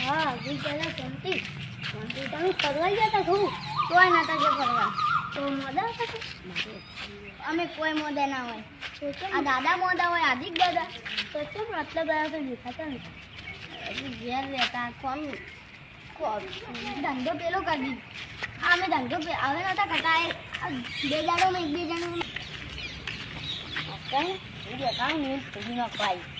હજી પેલા શાંતિ. શાંતિ તમે ફરવા ગયા હતા થોડું. કોઈ નતા ગયા ફરવા. તો મોદા હતા? અમે કોઈ મોદા ના હોય. આ દાદા મોદા હોય આદિક દાદા. તો કેમ આટલા બધા તો દેખાતા નથી? ઘેર રહેતા કોમ ધંધો પેલો કરી આ અમે ધંધો હવે નતા કરતા. બે દાડોમાં એક બે જણો બોલો તારા માણસ ને અમન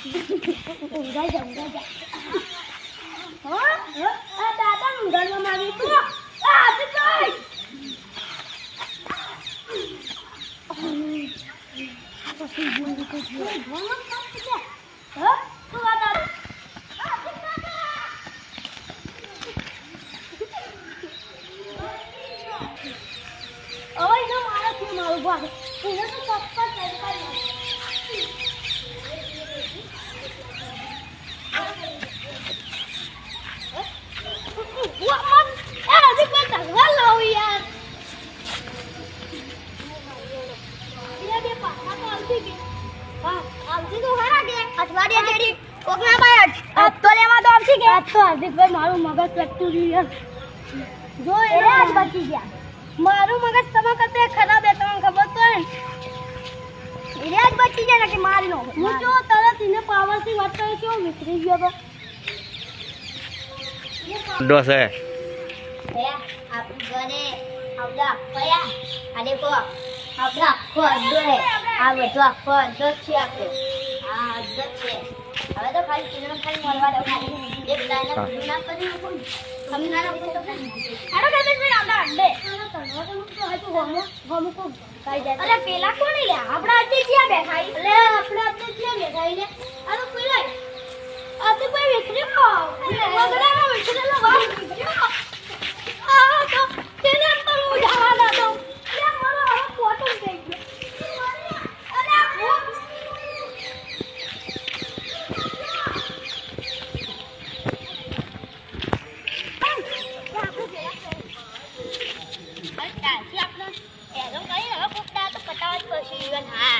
ઊંઘાઈ જા ઊંઘાઈ જા. şey bunu bir kokuyor. Valla tatlı મારું મગજ રહ્યું જો એ આજ બચી ગયા. મારું મગજ તમે કરતે ખરાબ હે તમને ખબર તો હે એ આજ બચી ગયા કે મારી નો હું જો તરત એને પાવરથી વાત કરે કેવો વિસરી ગયો તો. અડ્ડો છે. આપણી ઘરે આવડા કયા આ દેખો આપણા આખો અડ્ડો હે આ બધો આખો અડ્ડો છે આપણે આ અડ્ડો છે હવે તો ખાલી કિલો ખાલી મળવા દો ખાલી એક દાના ના કરી નાખો ને. ના તો હેડો ખાલી ભાઈ આપણા અડ્ડે અરે પેલા કોણ લે? આપણા અડ્ડે જ્યાં બેઠા ઈ? અલે આપણા અડ્ડે જ્યાં બેઠાઈ લે? તો પેલા આ તો કોઈ વિક્રી ખાવ વેચરેલો વાવ વિચર્યો. આ તો તેને તો હું જવા ના દઉં. લે મારો હવે ફોટો થઈ ગયો. અરે આ ફોન- હવે ત્યાંથી આપણે એનો કરીને હવે કોક દાડો તો પટાવા જ પડશે ઈવન હા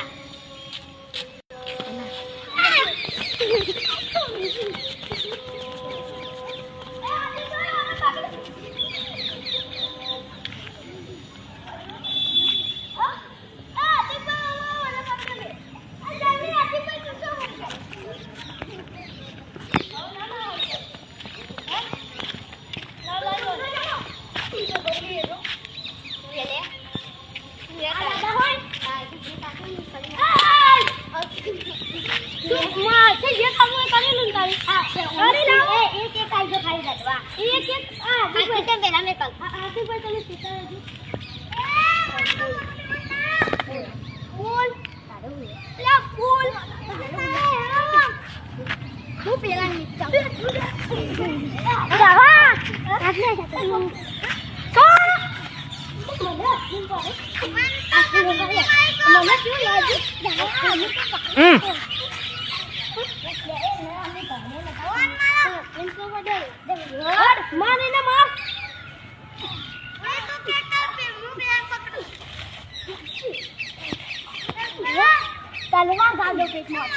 હમ માર એને તલવાર ગાલ દો પેટમાં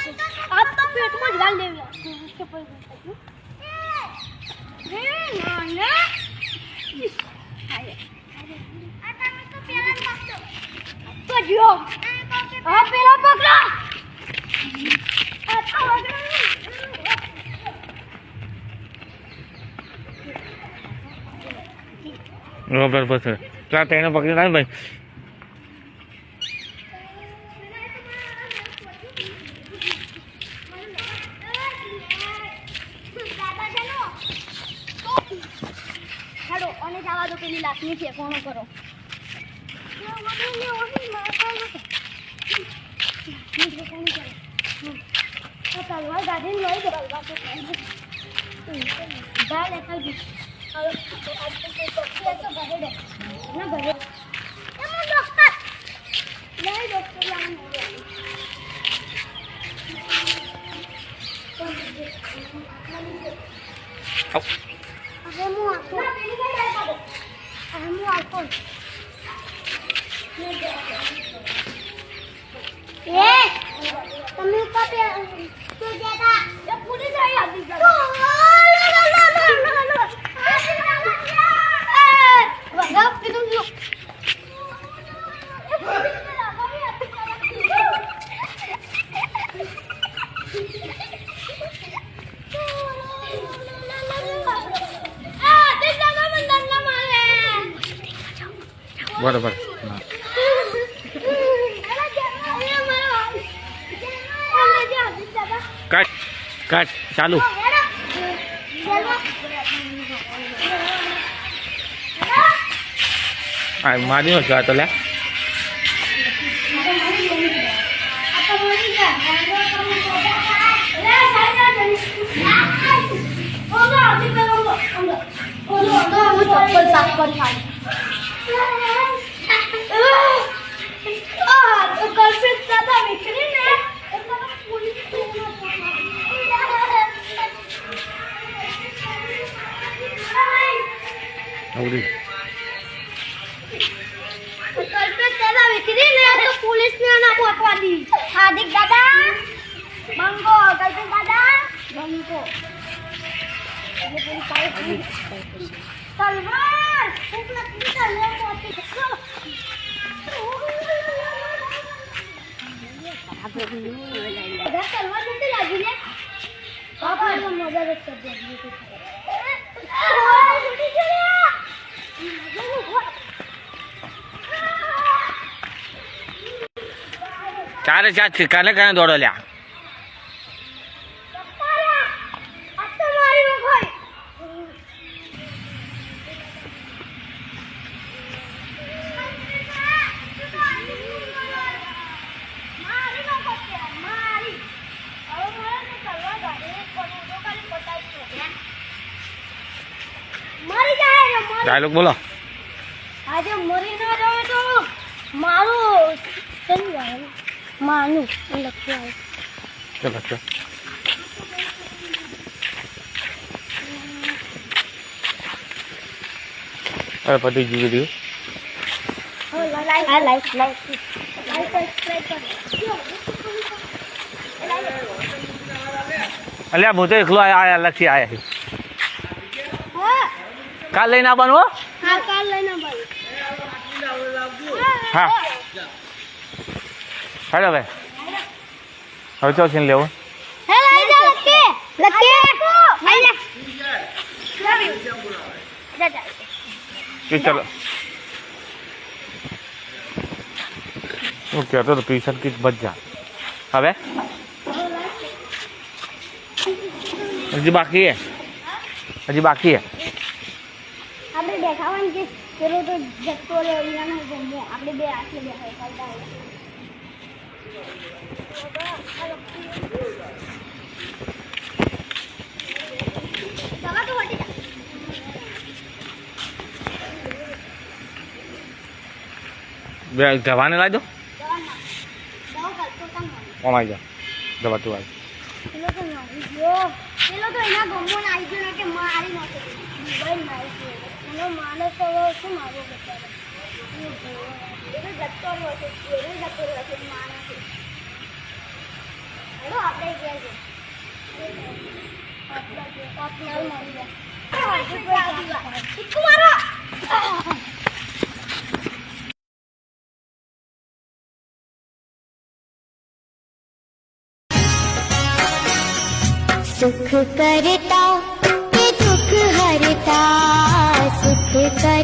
આ તો પેટમાં જ ગાલ દેવી તો જો હા પેલા પકડો તેને પકડી ના ભાઈ ચાલો પેલી લાશનું ઠેકાણું કરો લઈ દો તલવાર તો ગા લેતા જ. હવે આજ તો કોઈ પક્ષી હતો ઘરે દે ના ઘરે એમાં ડોક્ટર. નહીં ડોક્ટર લાવવાનું આવ. હવે હું આપો હવે હું આપો એ તમે કપે તો જતા એ પૂરી guys. કાટ ચાલુ. આ મારી નો તો લે. ચપ્પલ સાફ કરી ખાય આવડી હાર્દિક દાદા બંગો કલ્પેશ દાદા બંગો તલવાર ભૂખ લાગી છે લે મોતી બધા તલવાર નથી લાગી લે બાપા તો મજા જ કરી દે ચારે ચાર છે કાને કાને દોડો લ્યા. ડાયલોગ બોલો. આજે મરી ના જાય તો મારું માનું લખ્યું આવે ચલો ચલો અરે પતી ગયું આ લાઈક લાઈક અલ્યા હું તો એકલો આયા આયા અલગથી આયા કાલ લઈને આવવાનું હા કાલ લઈને આવવાનું. હા. હેલો ભાઈ હવે ચો છે લેવું. કે. હું કહેતો તો ટ્યુશન કી બચ જા. હવે? હજી બાકી હે? હજી બાકી હે? આપણે દેખાવાનું કે પેલો તો જતો રહ્યો આપણે બે આટલી બેઠા બે જવાને લાવી દો. જવાના દવા કરતો કામ ઓમાઈ જા જવા તું આવી પેલો તો નાહી ગયો પેલો તો એના ગમો નાહી ગયો ને કે મારી નાખે દુબઈ નાહી ગયો એનો માણસ તો હવે શું મારવો બચારો એ જોવો. એ તો જતો રહ્યો છે એ જતો રહ્યો છે માણસ હેલો આપણે ગયા છે આપણા જે આપણા મારી ગયા ઇક્કુ મારો सुख करता के दुख हरता सुख कर